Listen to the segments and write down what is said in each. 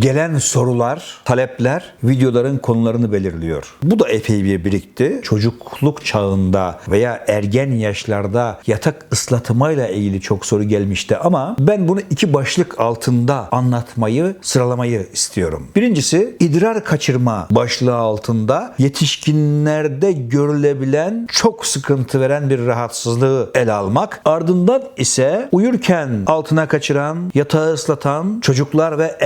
Gelen sorular, talepler videoların konularını belirliyor. Bu da epey bir birikti. Çocukluk çağında veya ergen yaşlarda yatak ıslatımayla ilgili çok soru gelmişti ama ben bunu iki başlık altında anlatmayı, sıralamayı istiyorum. Birincisi idrar kaçırma başlığı altında yetişkinlerde görülebilen çok sıkıntı veren bir rahatsızlığı ele almak. Ardından ise uyurken altına kaçıran, yatağı ıslatan çocuklar ve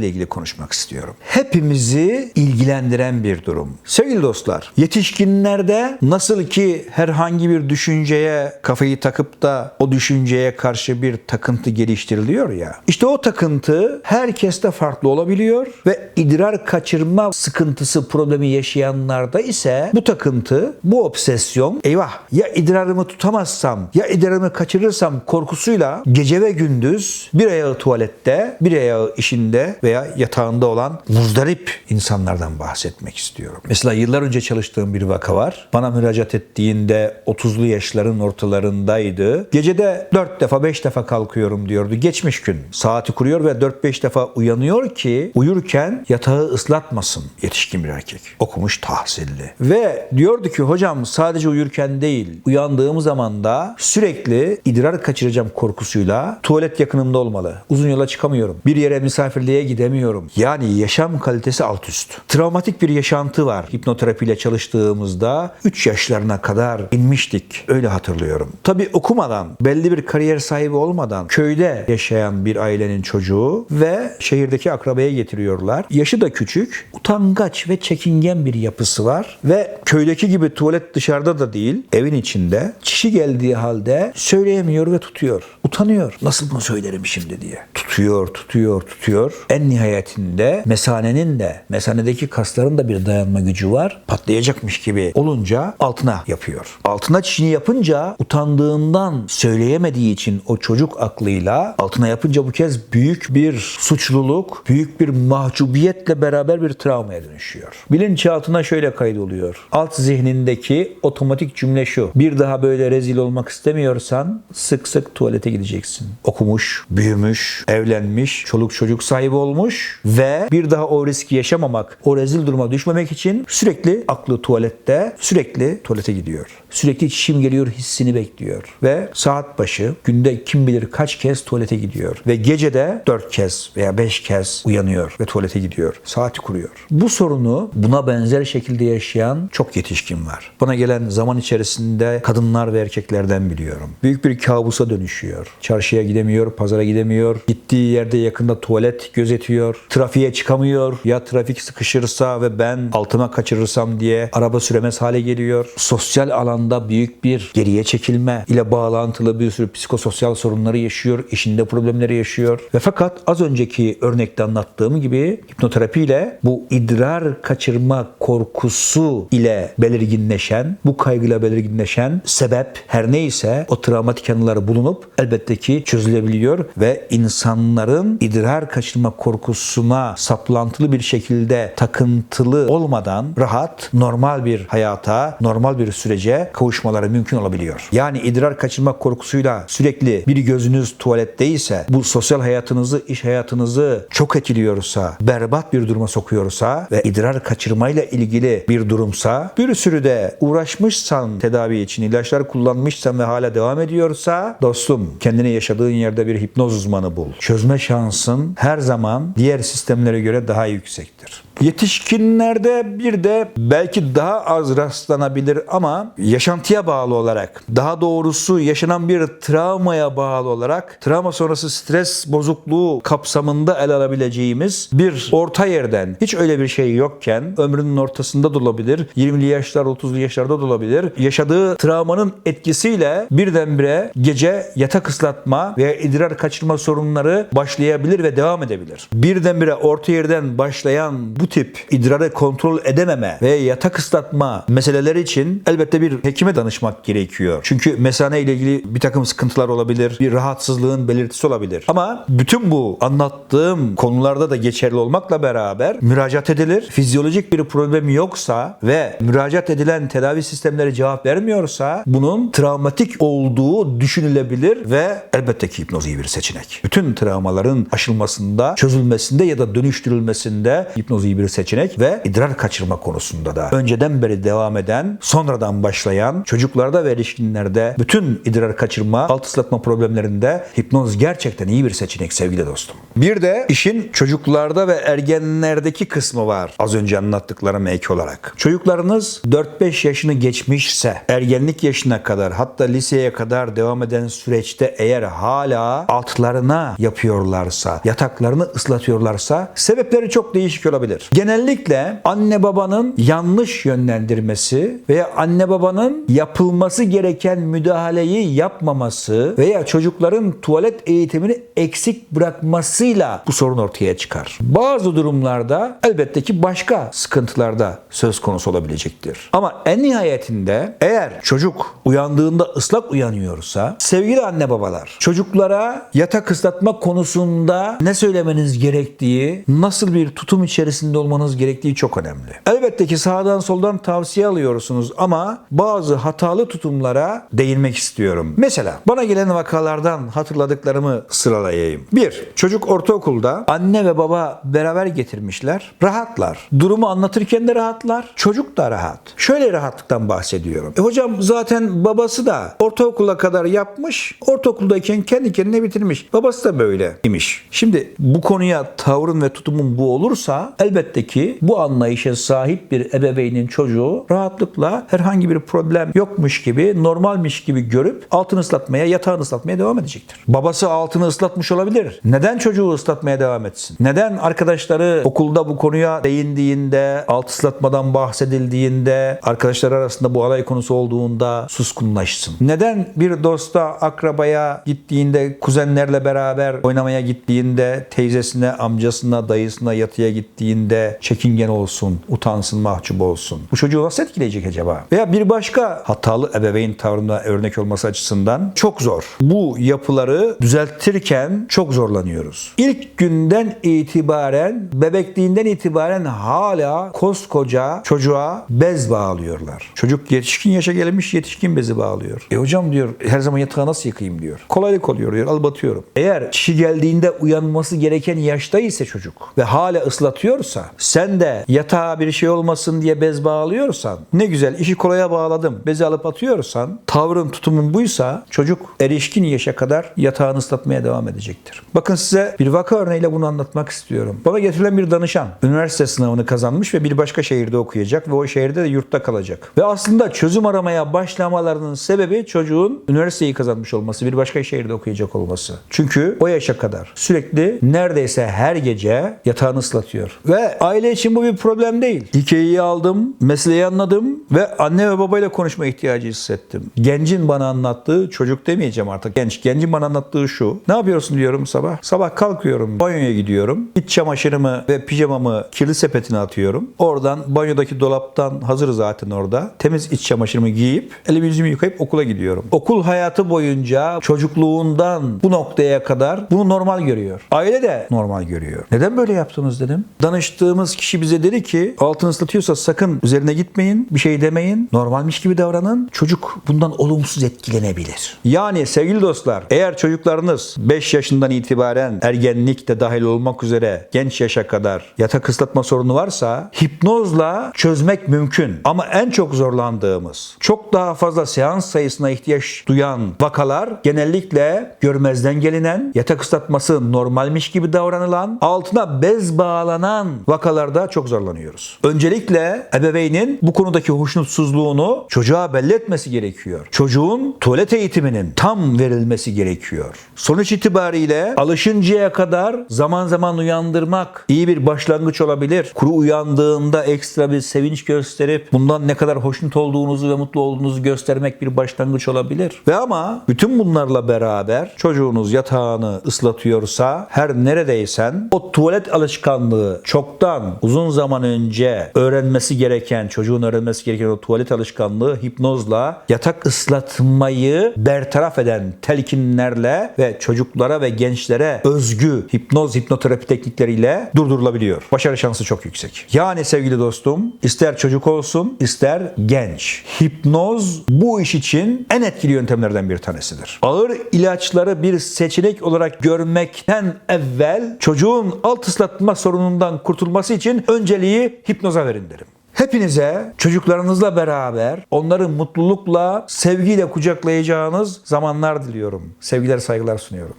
ergenlerle ilgili konuşmak istiyorum. Hepimizi ilgilendiren bir durum. Sevgili dostlar, yetişkinlerde nasıl ki herhangi bir düşünceye kafayı takıp da o düşünceye karşı bir takıntı geliştiriliyor ya. İşte o takıntı herkeste farklı olabiliyor ve idrar kaçırma sıkıntısı problemi yaşayanlarda ise bu takıntı, bu obsesyon eyvah ya idrarımı tutamazsam ya idrarımı kaçırırsam korkusuyla gece ve gündüz bir ayağı tuvalette, bir ayağı işinde veya yatağında olan muzdarip insanlardan bahsetmek istiyorum. Mesela yıllar önce çalıştığım bir vaka var. Bana müracaat ettiğinde 30'lu yaşların ortalarındaydı. Gecede 4 defa 5 defa kalkıyorum diyordu. Geçmiş gün. Saati kuruyor ve 4-5 defa uyanıyor ki uyurken yatağı ıslatmasın yetişkin bir erkek. Okumuş tahsilli. Ve diyordu ki hocam sadece uyurken değil uyandığım zaman da sürekli idrar kaçıracağım korkusuyla tuvalet yakınımda olmalı. Uzun yola çıkamıyorum. Bir yere misafirliğe gidemiyorum. Yani yaşam kalitesi alt üst. Travmatik bir yaşantı var. Hipnoterapiyle çalıştığımızda 3 yaşlarına kadar inmiştik. Öyle hatırlıyorum. Tabii okumadan, belli bir kariyer sahibi olmadan köyde yaşayan bir ailenin çocuğu ve şehirdeki akrabaya getiriyorlar. Yaşı da küçük, utangaç ve çekingen bir yapısı var ve köydeki gibi tuvalet dışarıda da değil, evin içinde. Çişi geldiği halde söyleyemiyor ve tutuyor. Utanıyor. Nasıl bunu söylerim şimdi diye. Tutuyor, tutuyor, tutuyor. En nihayetinde mesanenin de, mesanedeki kasların da bir dayanma gücü var. Patlayacakmış gibi olunca altına yapıyor. Altına çişini yapınca utandığından söyleyemediği için o çocuk aklıyla altına yapınca bu kez büyük bir suçluluk, büyük bir mahcubiyetle beraber bir travmaya dönüşüyor. Bilinçaltına şöyle kaydoluyor. Alt zihnindeki otomatik cümle şu. Bir daha böyle rezil olmak istemiyorsan sık sık tuvalete gideceksin. Okumuş, büyümüş, evlenmiş, çoluk çocuk sahibi olmuş ve bir daha o riski yaşamamak, o rezil duruma düşmemek için sürekli aklı tuvalette, sürekli tuvalete gidiyor. Sürekli çişim geliyor hissini bekliyor. Ve saat başı günde kim bilir kaç kez tuvalete gidiyor. Ve gecede 4 kez veya 5 kez uyanıyor ve tuvalete gidiyor. Saati kuruyor. Bu sorunu buna benzer şekilde yaşayan çok yetişkin var. Bana gelen zaman içerisinde kadınlar ve erkeklerden biliyorum. Büyük bir kabusa dönüşüyor. Çarşıya gidemiyor, pazara gidemiyor. Gittiği yerde yakında tuvalet gözetiyor. Trafiğe çıkamıyor. Ya trafik sıkışırsa ve ben altıma kaçırırsam diye araba süremez hale geliyor. Sosyal alanda büyük bir geriye çekilme ile bağlantılı bir sürü psikososyal sorunları yaşıyor. işinde problemleri yaşıyor. Ve fakat az önceki örnekte anlattığım gibi hipnoterapiyle bu idrar kaçırma korkusu ile belirginleşen, bu kaygıyla belirginleşen sebep her neyse o travmatik anıları bulunup elbette ki çözülebiliyor ve insanların idrar kaçırma korkusuna saplantılı bir şekilde takıntılı olmadan rahat, normal bir hayata, normal bir sürece kavuşmaları mümkün olabiliyor. Yani idrar kaçırma korkusuyla sürekli bir gözünüz tuvaletteyse, bu sosyal hayatınızı, iş hayatınızı çok etkiliyorsa, berbat bir duruma sokuyorsa ve idrar kaçırmayla ilgili bir durumsa, bir sürü de uğraşmışsan tedavi için ilaçlar kullanmışsan ve hala devam ediyorsa dostum kendini yaşadığın yerde bir hipnoz uzmanı bul. Çözme şansın her zaman diğer sistemlere göre daha yüksektir. Yetişkinlerde bir de belki daha az rastlanabilir ama yaşantıya bağlı olarak, daha doğrusu yaşanan bir travmaya bağlı olarak travma sonrası stres bozukluğu kapsamında ele alabileceğimiz bir orta yerden hiç öyle bir şey yokken ömrünün ortasında da olabilir, 20'li yaşlar, 30'lu yaşlarda da olabilir. Yaşadığı travmanın etkisiyle birdenbire gece yatak ıslatma veya idrar kaçırma sorunları başlayabilir ve devam edebilir. Birdenbire orta yerden başlayan bu tip idrarı kontrol edememe ve yatak ıslatma meseleleri için elbette bir hekime danışmak gerekiyor. Çünkü mesane ile ilgili bir takım sıkıntılar olabilir, bir rahatsızlığın belirtisi olabilir. Ama bütün bu anlattığım konularda da geçerli olmakla beraber müracaat edilir. Fizyolojik bir problem yoksa ve müracaat edilen tedavi sistemleri cevap vermiyorsa bunun travmatik olduğu düşünülebilir ve elbette ki hipnoz iyi bir seçenek. Bütün travmaların aşılmasında çözülebilir çözülmesinde ya da dönüştürülmesinde hipnoz iyi bir seçenek ve idrar kaçırma konusunda da önceden beri devam eden, sonradan başlayan çocuklarda ve erişkinlerde bütün idrar kaçırma, alt ıslatma problemlerinde hipnoz gerçekten iyi bir seçenek sevgili dostum. Bir de işin çocuklarda ve ergenlerdeki kısmı var. Az önce anlattıklarım ek olarak. Çocuklarınız 4-5 yaşını geçmişse, ergenlik yaşına kadar hatta liseye kadar devam eden süreçte eğer hala altlarına yapıyorlarsa, yataklarını ıslatıyorlarsa sebepleri çok değişik olabilir. Genellikle anne babanın yanlış yönlendirmesi veya anne babanın yapılması gereken müdahaleyi yapmaması veya çocukların tuvalet eğitimini eksik bırakmasıyla bu sorun ortaya çıkar. Bazı durumlarda elbette ki başka sıkıntılarda söz konusu olabilecektir. Ama en nihayetinde eğer çocuk uyandığında ıslak uyanıyorsa sevgili anne babalar çocuklara yatak ıslatma konusunda ne söylemeniz gerektiği, nasıl bir tutum içerisinde olmanız gerektiği çok önemli. Elbette ki sağdan soldan tavsiye alıyorsunuz ama bazı hatalı tutumlara değinmek istiyorum. Mesela bana gelen vakalardan hatırladıklarımı sıralayayım. Bir, çocuk ortaokulda anne ve baba beraber getirmişler. Rahatlar. Durumu anlatırken de rahatlar. Çocuk da rahat. Şöyle rahatlıktan bahsediyorum. E hocam zaten babası da ortaokula kadar yapmış. Ortaokuldayken kendi kendine bitirmiş. Babası da böyle imiş. Şimdi bu konuya tavrın ve tutumun bu olursa elbette ki bu anlayışa sahip bir ebeveynin çocuğu rahatlıkla herhangi bir problem yokmuş gibi, normalmiş gibi görüp altını ıslatmaya, yatağını ıslatmaya devam edecektir. Babası altını ıslatmış olabilir. Neden çocuğu ıslatmaya devam etsin? Neden arkadaşları okulda bu konuya değindiğinde, alt ıslatmadan bahsedildiğinde, arkadaşlar arasında bu alay konusu olduğunda suskunlaşsın? Neden bir dosta, akrabaya gittiğinde, kuzenlerle beraber oynamaya gittiğinde, teyzesine, amcasına, dayısına yatıya gittiğinde çekingen olsun, utansın, mahcup olsun? Bu çocuğu nasıl etkileyecek acaba? Veya bir başka hatalı ebeveyn tavrına örnek olması açısından çok zor. Bu yapıları düzeltirken çok zorlanıyoruz. İlk günden itibaren, bebekliğinden itibaren hala koskoca çocuğa bez bağlıyorlar. Çocuk yetişkin yaşa gelmiş yetişkin bezi bağlıyor. E hocam diyor her zaman yatağı nasıl yıkayayım diyor. Kolaylık oluyor diyor al batıyorum. Eğer kişi geldiğinde uyanması gereken yaşta ise çocuk ve hala ıslatıyorsa sen de yatağa bir şey olmasın diye bez bağlıyorsan ne güzel işi kolaya bağladım bezi alıp atıyorsan tavrın tutumun buysa çocuk erişkin yaşa kadar yatağını ıslatmaya devam edecektir. Bakın size bir vaka örneğiyle bunu anlatmak istiyorum. Bana getirilen bir danışan üniversite sınavını kazanmış ve bir başka şehirde okuyacak ve o şehirde de yurtta kalacak. Ve aslında çözüm aramaya başlamalarının sebebi çocuğun üniversiteyi kazanmış olması, bir başka şehirde okuyacak olması. Çünkü o yaşa kadar sürekli neredeyse her gece yatağını ıslatıyor. Ve aile için bu bir problem değil. Hikayeyi aldım, meseleyi anladım ve anne ve babayla konuşma ihtiyacı hissettim. Gencin bana anlattığı, çocuk demeyeceğim artık genç, gencin bana anlattığı şu. Ne yapıyorsun diyorum sabah. Sabah kalkıyorum, banyoya gidiyorum. İç çamaşırımı ve pijamamı kirli sepetine atıyorum. Oradan banyodaki dolaptan hazır zaten orada. Temiz iç çamaşırımı giyip elimi yüzümü yıkayıp okula gidiyorum. Okul hayatı boyunca çocukluğundan bu noktaya kadar bunu normal görüyor. Aile de normal görüyor. Neden böyle yaptınız dedim. Danıştığımız kişi bize dedi ki altını ıslatıyorsa sakın üzerine gitmeyin, bir şey demeyin. Normalmiş gibi davranın. Çocuk bundan olumsuz etkilenebilir. Yani sevgili dostlar eğer çocuklarınız 5 yaşından itibaren ergenlik de dahil olmak üzere genç yaşa kadar yatak ıslatma sorunu varsa hipnozla çözmek mümkün. Ama en çok zorlandığımız, çok daha fazla seans sayısına ihtiyaç duyan vakalar genellikle görmezden gelinen, yatak ıslatması normalmiş gibi davranılan, altına bez bağlanan vakalarda çok zorlanıyoruz. Öncelikle ebeveynin bu konudaki hoşnutsuzluğunu çocuğa belli etmesi gerekiyor. Çocuğun tuvalet eğitiminin tam verilmesi gerekiyor. Sonuç itibariyle alışıncaya kadar zaman zaman uyandırmak iyi bir başlangıç olabilir. Kuru uyandığında ekstra bir sevinç gösterip bundan ne kadar hoşnut olduğunuzu ve mutlu olduğunuzu göstermek bir başlangıç olabilir. Ve ama bütün bunlarla beraber çocuğunuz yatağını ıslatıyorsa her neredeysen o tuvalet alışkanlığı çoktan uzun zaman önce öğrenmesi gereken, çocuğun öğrenmesi gereken o tuvalet alışkanlığı hipnozla yatak ıslatmayı bertaraf eden telkinlerle ve çocuklara ve gençlere özgü hipnoz hipnoterapi teknikleriyle durdurulabiliyor. Başarı şansı çok yüksek. Yani sevgili dostum ister çocuk olsun ister genç. Hipnoz bu iş için en etkili yöntemlerden bir tanesidir. Ağır ilaçları bir seçenek olarak görmekten evvel çocuğun alt ıslatma sorunundan kurtulması için önceliği hipnoza verin derim. Hepinize çocuklarınızla beraber onları mutlulukla, sevgiyle kucaklayacağınız zamanlar diliyorum. Sevgiler, saygılar sunuyorum.